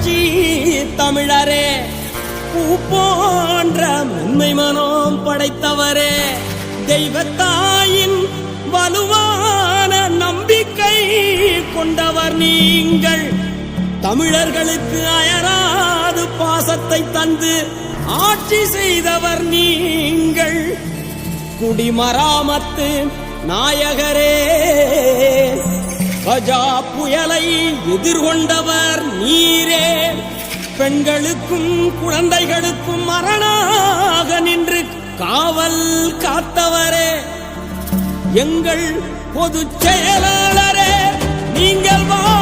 புரட்சி தமிழரே. பூ போன்ற மென்மை மனம் படைத்தவரே. தெய்வத்தாயின் வலுவான நம்பிக்கை கொண்டவர் நீங்கள். தமிழர்களுக்கு அயராது பாசத்தை தந்து ஆட்சி செய்தவர் நீங்கள். குடிமராமத்து நாயகரே. கஜா புயலை எதிர்கொண்டவர் நீரே. பெண்களுக்கும் குழந்தைகளுக்கும் மரணாக நின்று காவல் காத்தவரே. எங்கள் பொதுச் செயலாளரே நீங்கள் வா.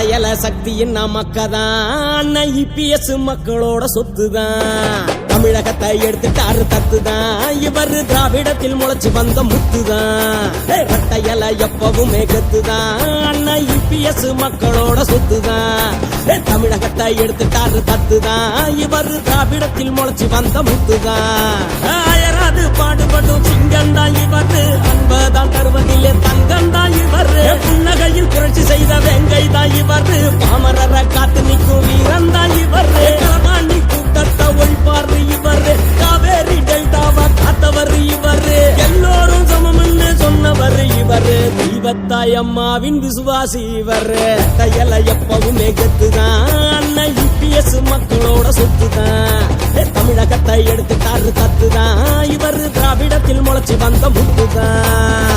அடையல சக்தியின் நமக்கதான். இபிஎஸ் மக்களோட சொத்துதான். தமிழகத்தை எடுத்துட்டாரு தத்துதான். இவர் திராவிடத்தில் முளைச்சு வந்த முத்துதான். பட்டையல எப்பவுமே கத்துதான். அண்ணன் இபிஎஸ் மக்களோட சொத்துதான். தமிழகத்தை எடுத்துட்டாரு தத்துதான். இவர் திராவிடத்தில் முளைச்சு வந்த முத்துதான். அயராது பாடுபடும் சிங்கம் தான் இவரு. அன்பதான் தருவதிலே தந்த. புன்னகையில் புரட்சி செய்த வெங்கை தான் இவர் பாமரரை காத்து நிற்கும் வீரன் தான் இவர் கரபாண்டி கூட்டத்தை ஒழிப்பார் இவர் காவேரி டெல்டாவா காத்தவர் இவர் எல்லோரும் சமம்னு சொன்னவர் இவரு தெய்வத்தாய் அம்மாவின் விசுவாசி இவர் தையல எப்பவுமே கெத்துதான் அண்ணன் யூபிஎஸ் மக்களோட சொத்து தான் தமிழகத்தை எடுத்துட்டாரு தத்துதான். இவர் திராவிடத்தில் முளைச்சி வந்த முத்துதான்.